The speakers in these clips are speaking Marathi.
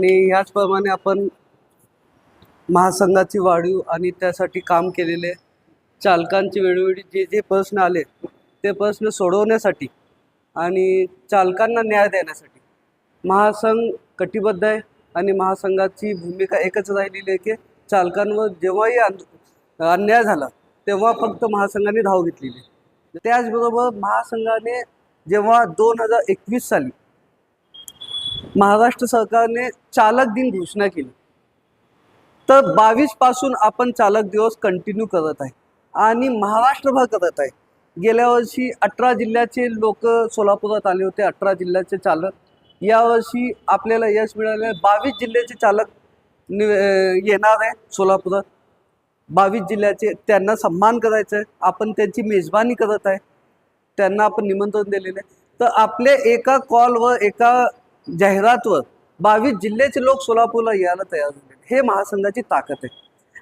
आणि ह्याचप्रमाणे आपण महासंघाची वाढीव आणि त्यासाठी काम केलेले चालकांचे वेळोवेळी जे जे प्रश्न आले ते प्रश्न सोडवण्यासाठी आणि चालकांना न्याय देण्यासाठी महासंघ कटिबद्ध आहे आणि महासंघाची भूमिका एकच राहिलेली आहे की चालकांवर जेव्हाही अन- अन्याय झाला तेव्हा फक्त महासंघाने धाव घेतलेली आहे. त्याचबरोबर महासंघाने जेव्हा दोन हजार एकवीस साली महाराष्ट्र सरकारने चालक दिन घोषणा केली. तर बावीसपासून आपण चालक दिवस कंटिन्यू करत आहे आणि महाराष्ट्रभर करत आहे. गेल्या वर्षी अठरा जिल्ह्याचे लोक सोलापुरात आले होते अठरा जिल्ह्याचे चालक. यावर्षी आपल्याला यश मिळाले बावीस जिल्ह्याचे चालक नि येणार आहे सोलापुरात. बावीस जिल्ह्याचे त्यांना सन्मान करायचा आहे. आपण त्यांची मेजबानी करत आहे. त्यांना आपण निमंत्रण दिलेलं आहे. तर आपले एका कॉलवर एका जाहिरातवर बावीस जिल्ह्याचे लोक सोलापूरला यायला तयार झाले. हे महासंघाची ताकद आहे.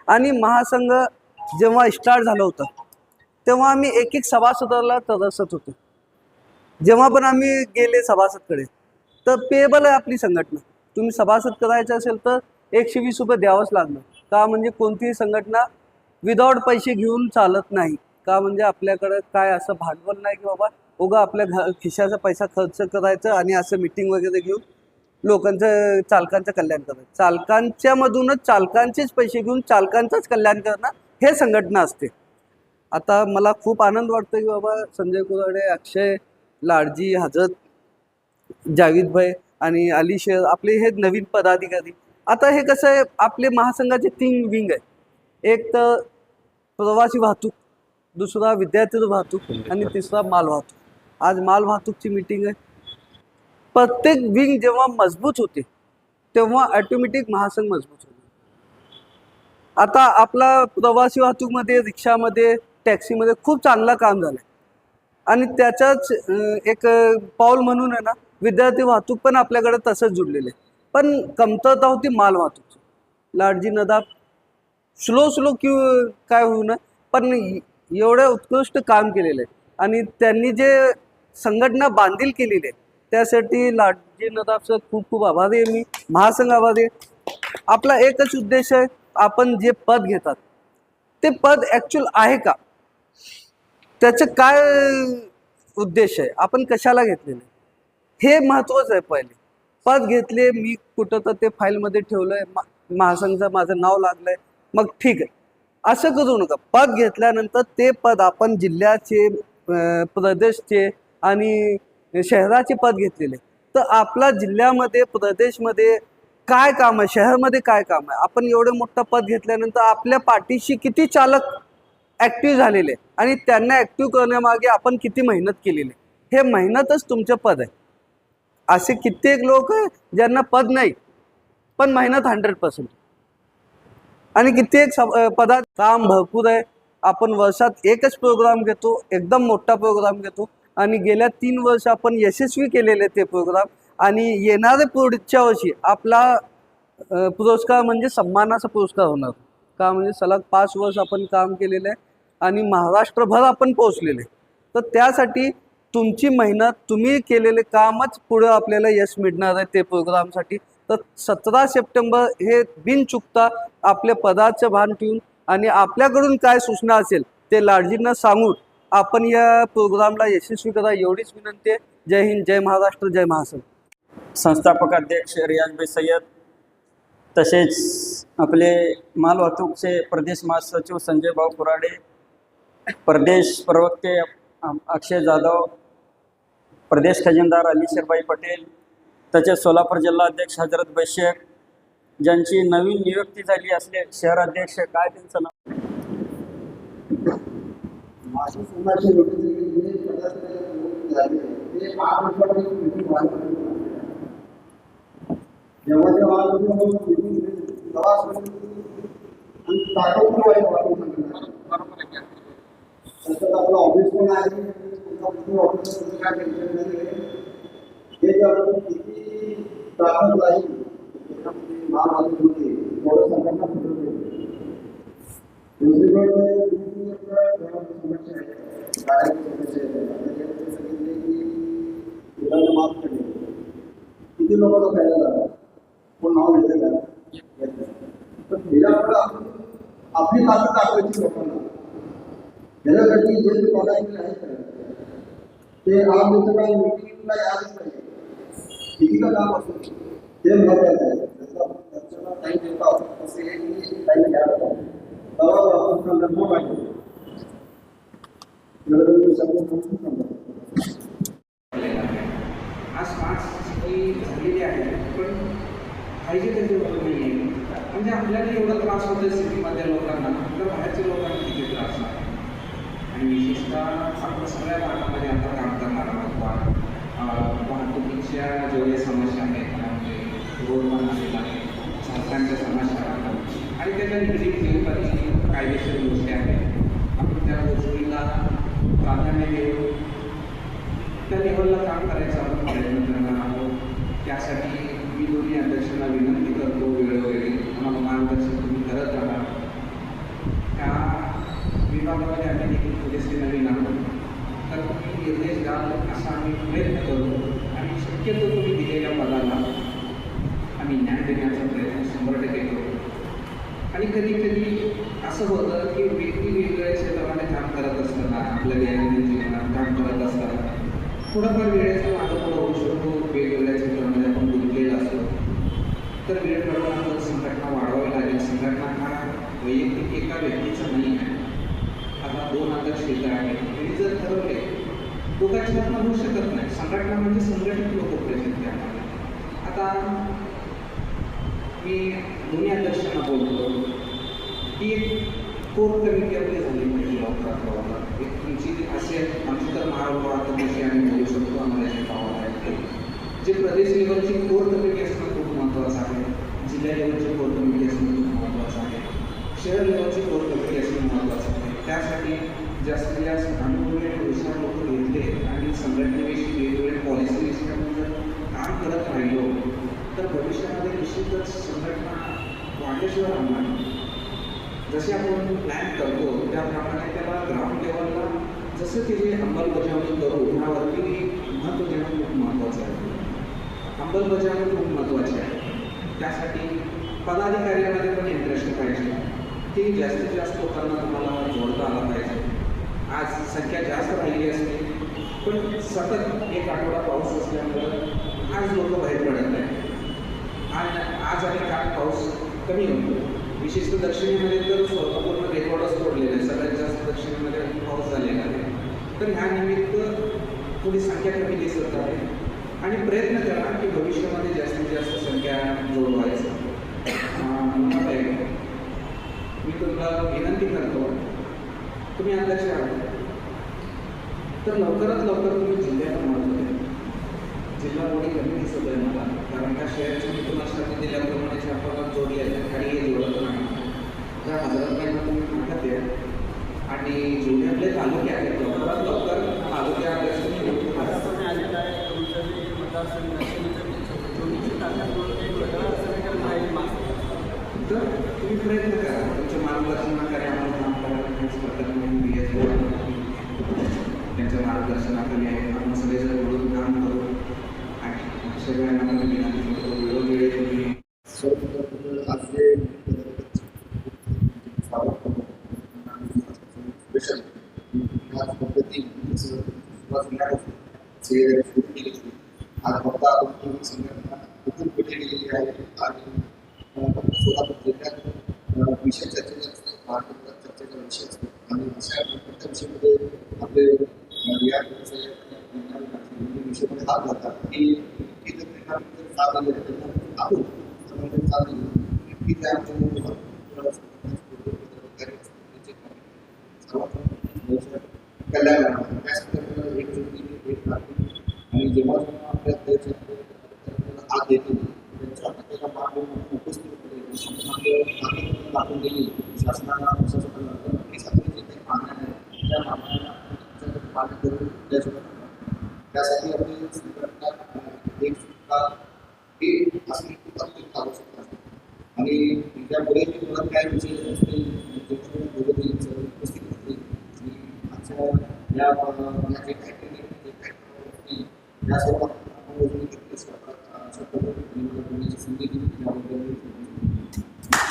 आणि महासंघ जेव्हा स्टार्ट झालं होतं तेव्हा आम्ही एक एक सभासदाला तरसत होतो. जेव्हा पण आम्ही गेले सभासदकडे तर पेबल आहे आपली संघटना. तुम्ही सभासद करायचं असेल तर एकशे वीस रुपये द्यावंच लागणार. का म्हणजे कोणतीही संघटना विदाऊट पैसे घेऊन चालत नाही. का म्हणजे आपल्याकडं काय असं भांडवल नाही की बाबा उगा आपल्या घ खिशाचा पैसा खर्च करायचं आणि असं मिटिंग वगैरे घेऊन लोकांचं चालकांचं कल्याण करायचं. चालकांच्या मधूनच चालकांचेच पैसे घेऊन चालकांचंच कल्याण करणं हे संघटना असते. आता मला खूप आनंद वाटतो की बाबा संजय कुराडे अक्षय लाडजी हजरत जावेद भाई आणि अली शेर आपले हे नवीन पदाधिकारी. आता हे कसं आहे आपले महासंघाचे तीन विंग आहे एक तर प्रवासी वाहतूक दुसरा विद्यार्थी वाहतूक आणि तिसरा माल वाहतूक. आज माल वाहतूकची मीटिंग आहे. प्रत्येक विंग जेव्हा मजबूत होते तेव्हा ऑटोमॅटिक महासंघ मजबूत होते. आता आपला प्रवासी वाहतूकमध्ये रिक्षामध्ये टॅक्सीमध्ये खूप चांगला काम झालं आणि त्याच्याच एक पाऊल म्हणून आहे ना विद्यार्थी वाहतूक पण आपल्याकडे तसंच जुडलेलं आहे. पण कमतरता होती माल वाहतूक लाडजी नदाब स्लो स्लो क्यू काय होऊ नये पण एवढं उत्कृष्ट काम केलेलं आहे. आणि त्यांनी जे संघटना बांधील केलेली आहे. त्यासाठी लाडजी नदाबचं खूप खूप आभारी आहे मी. महासंघ आभारी आहे. आपला एकच उद्देश आहे आपण जे पद घेतात ते पद ॲक्च्युअल आहे का? त्याचं काय उद्देश आहे? आपण कशाला घेतलेलं आहे? हे महत्त्वाचं आहे पहिले. पद घेतले मी कुठं तर ते फाईलमध्ये ठेवलं आहे महासंघचं माझं नाव लागलं आहे मग ठीक आहे. असं करू नका. पद घेतल्यानंतर ते पद आपण जिल्ह्याचे प्रदेशचे आणि शहराचे पद घेतलेले. तर आपला जिल्ह्यामध्ये प्रदेशमध्ये काय काम आहे? शहरामध्ये काय काम आहे? आपण एवढं मोठं पद घेतल्यानंतर आपल्या पाठीशी किती चालक ॲक्टिव्ह झालेले आणि त्यांना ॲक्टिव्ह करण्यामागे आपण किती मेहनत केलेली आहे. हे मेहनतच तुमचं पद आहे. असे कित्येक लोक आहे ज्यांना पद नाही पण मेहनत हंड्रेड पर्सेंट आणि कित्येक सब- पदात काम भरपूर आहे. आपण वर्षात एकच प्रोग्राम घेतो एकदम मोठा प्रोग्राम घेतो. आणि गेल्या तीन वर्ष आपण यशस्वी केलेले ते प्रोग्राम आणि येणारे पुढच्या वर्षी आपला पुरस्कार म्हणजे सन्मानाचा पुरस्कार होणार. का म्हणजे सलग पाच वर्ष आपण काम केलेलं आहे आणि महाराष्ट्रभर आपण पोहोचलेले. तर त्यासाठी तुमची मेहनत तुम्ही केलेले कामच पुढं आपल्याला यश मिळणार आहे ते प्रोग्रामसाठी तर सतरा सप्टेंबर हे बिनचुकता आपल्या पदाचं भान ठेवून आणि आपल्याकडून काय सूचना असेल ते लाडजींना सांगून आपण या प्रोग्रामला यशस्वी करा एवढीच विनंती आहे. जय हिंद जय महाराष्ट्र जय महासंघ. संस्थापक अध्यक्ष रियाजभाई सय्यद तसेच आपले माल वाहतूकचे प्रदेश महासचिव संजय भाऊ कुराडे प्रदेश प्रवक्ते अक्षय जाधव प्रदेश खजिनदार अलीशरभाई पटेल तसेच सोलापूर जिल्हा अध्यक्ष हजरत बैशेख ज्यांची नवीन नियुक्ती झाली असले शहराध्यक्ष काय त्यांचं नाव? मासिक समाजचे लोक जे जे झाले. ते पाच वर्षापासून जेव्हा जेव्हा तेव्हा आणि ताकद पण तसंच आपलं ऑफिस पण आहे. ऑफिस काय टेन्शन नाही हे किती ताकद राहील त्याच्यामध्ये होते तेवढं संघटना दुसरीकडे तुम्ही आपल्या घरामध्ये समस्या आहे गाड्यांची समस्या आहे आता जे सांगितले की मुलांना माफ किती लोक तो फायदा झाला पण नाव घेतलं का पण आपली ताकद दाखवायची लोकांना त्याच्यासाठी जे ते बघायचे आहे ते आज काय मिटिंगला यायलाच पाहिजे कितीचं काम असो ते महत्वाचं आहे जसं आपण त्यांच्याला टाईम देतो तसे हे टाईम घ्यायला पाहिजे तेव्हा आपण संदर्भ पाहिजे आज स्मार्ट झालेली आहे पण पाहिजे त्याचे होत नाही आहे म्हणजे आपल्याला एवढा त्रास होतो सिटीमधल्या लोकांना तर बाहेरच्या लोकांना किती त्रास आहे? आणि विशेषतः आपण सगळ्या भागामध्ये आता काम करणार आहोत वाहतुकीच्या जेवढ्या समस्या आहेत म्हणजे रोड बनवलेला आहे चालकांच्या समस्या आहेत आणि त्याच्या निगडीत काही कायदेशीर गोष्टी आहेत आपण त्या गोष्टीला प्राधान्य देऊन त्या लेवलला काम करायचा आपण प्रयत्न करणार आहोत. त्यासाठी मी दोन्ही अध्यक्षांना विनंती करतो वेळोवेळी आम्हाला मार्गदर्शन तुम्ही करत राहा. त्या विभागामध्ये आम्ही देखील पुरेसे नवीन आहोत. तर तुम्ही निर्देश द्याल असा आम्ही प्रयत्न करू. आणि शक्यतो तुम्ही दिलेल्या पदाला आम्ही न्याय देण्याचा प्रयत्न शंभर टक्के करू. आणि कधी कधी असं होतं की व्यक्ती वेगवेगळ्या क्षेत्रामध्ये काम करत असताना आपल्या दैनंदिन जीवनात काम करत असताना थोडंफार वेळेचा मागं पुढं होऊ शकतो. वेगवेगळ्या क्षेत्रामध्ये आपण गुंतलेला असतो. तर वेळ प्रमाणात संघटना वाढवावी लागेल. संघटना हा वैयक्तिक एका व्यक्तीचा नाही आहे. आता दोन हजार क्षेत्र आहे. त्यांनी जर ठरवले दोघांच्या रचना होऊ शकत नाही. संघटना म्हणजे संघटित लोक प्रसिद्ध त्यामध्ये आता मी दोन्ही अध्यक्षांना बोलतो. की एक कोर कमिटी आपली झाली. म्हणजे लॉकडाऊन एक तुमची असे आमची तर महाराष्ट्र अशी आम्ही बोलू शकतो आम्हाला जे पावर आहे. ते जे प्रदेश लेवलची कोर कमिटी असणं खूप महत्त्वाचं आहे. जिल्हा लेवलची कोर कमिटी असणं खूप महत्त्वाचं आहे. शहर लेवलची कोर कमिटी असणं महत्त्वाचं आहे. त्यासाठी जास्तीत जास्त अनुभवी आणि हुशार लोक घेतले आणि संघटनेविषयी वेगवेगळ्या पॉलिसीविषयी आपण जर काम करत राहिलो तर भविष्यामध्ये निश्चितच संघटना वाढल्याशिवाय राहणार नाही. जसे आपण प्लॅन करतो त्याप्रमाणे त्याला ग्राउंड लेवलला जसं त्याची अंमलबजावणी करू ह्यावरती महत्त्व देणं खूप महत्त्वाचं आहे. अंमलबजावणी खूप महत्त्वाची आहे. त्यासाठी पदाधिकाऱ्यांमध्ये पण इंटरेस्ट पाहिजे. ते जास्तीत जास्त लोकांना तुम्हाला जोडता आला पाहिजे. आज संख्या जास्त राहिली असते पण सतत एक आठवडा पाऊस असल्यामुळं आज लोक बाहेर पडत नाही आज आज आणि काल पाऊस कमी होतो. विशेषतः दक्षिणेमध्ये तर पूर्ण रेकॉर्डच तोडलेला आहे सगळ्यात जास्त दक्षिणेमध्ये पाऊस झालेला आहे. तर ह्या निमित्त थोडी संख्या कमी दिसत आहे. आणि प्रयत्न करा की भविष्यामध्ये जास्तीत जास्त संख्या जोडवायचं. मी तुम्हाला विनंती करतो. तुम्ही अध्यक्ष आहात. तर लवकरात लवकर तुम्ही जिल्ह्यात महत्त्व जिल्हा मोठी कमी दिसत आहे मला. कारण का शहरच्या मी तुम्हाला सांगितलं दिल्याप्रमाणे चार पगार जोडले आहेत आणि हे जोडत नाही. त्या हजारांना तुम्ही मागत द्या आणि जेवढे आपले तालुके आहेत लवकरात लवकर तालुक्या तुम्ही. तर तुम्ही प्रयत्न करा. तुमच्या मार्गदर्शनाखाली आम्हाला काम बी एस त्यांच्या मार्गदर्शनाखाली आहे. आपण सगळेजण विषय चर्चेचा असतो महाराष्ट्रात चर्चेचा विषय असतो आणि अशा प्रत्येक विषयामध्ये आपले या विषयामध्ये हात घालतात की की जर त्यांना आपण की त्या कल्याण एक आणि जेव्हा जेव्हा आपल्या देशात हात देतील त्यांच्या उपस्थित मागे दाखवून शासनाला प्रशासनाला जे काही मागण्या आहेत त्या मागण्या मागणी करून त्यासोबत त्यासाठी आपली संघटना एक सुद्धा हे असणे आणि त्यामुळे मला काय विषय असतील म्हणजे बोलत येईल उपस्थित या या जे या